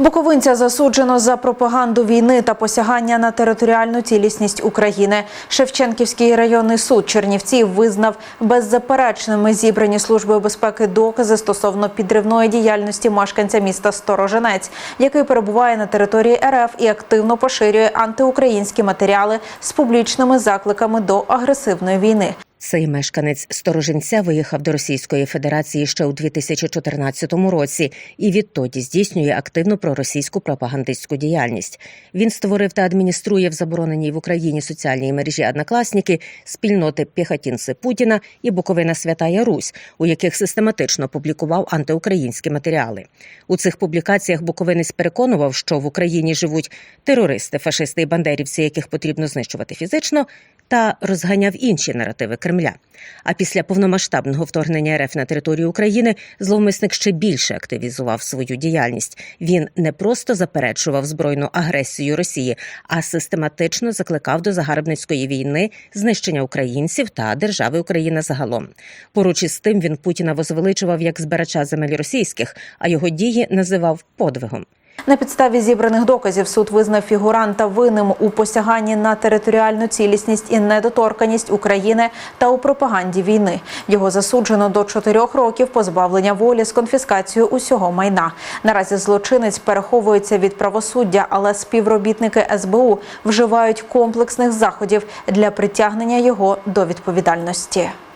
Буковинця засуджено за пропаганду війни та посягання на територіальну цілісність України. Шевченківський районний суд Чернівців визнав беззаперечними зібрані службою безпеки докази стосовно підривної діяльності мешканця міста Сторожинець, який перебуває на території РФ і активно поширює антиукраїнські матеріали з публічними закликами до агресивної війни. Цей мешканець Сторожинця виїхав до Російської Федерації ще у 2014 році і відтоді здійснює активну проросійську пропагандистську діяльність. Він створив та адмініструє в забороненій в Україні соціальній мережі однокласники спільноти Піхотінці Путіна і Буковина Святая Русь, у яких систематично публікував антиукраїнські матеріали. У цих публікаціях Буковинець переконував, що в Україні живуть терористи, фашисти і бандерівці, яких потрібно знищувати фізично, та розганяв інші наративи Кремля. А після повномасштабного вторгнення РФ на територію України зловмисник ще більше активізував свою діяльність. Він не просто заперечував збройну агресію Росії, а систематично закликав до загарбницької війни, знищення українців та держави Україна загалом. Поруч із тим він Путіна возвеличував як збирача земель російських, а його дії називав подвигом. На підставі зібраних доказів суд визнав фігуранта винним у посяганні на територіальну цілісність і недоторканість України та у пропаганді війни. Його засуджено до чотирьох років позбавлення волі з конфіскацією усього майна. Наразі злочинець переховується від правосуддя, але співробітники СБУ вживають комплексних заходів для притягнення його до відповідальності.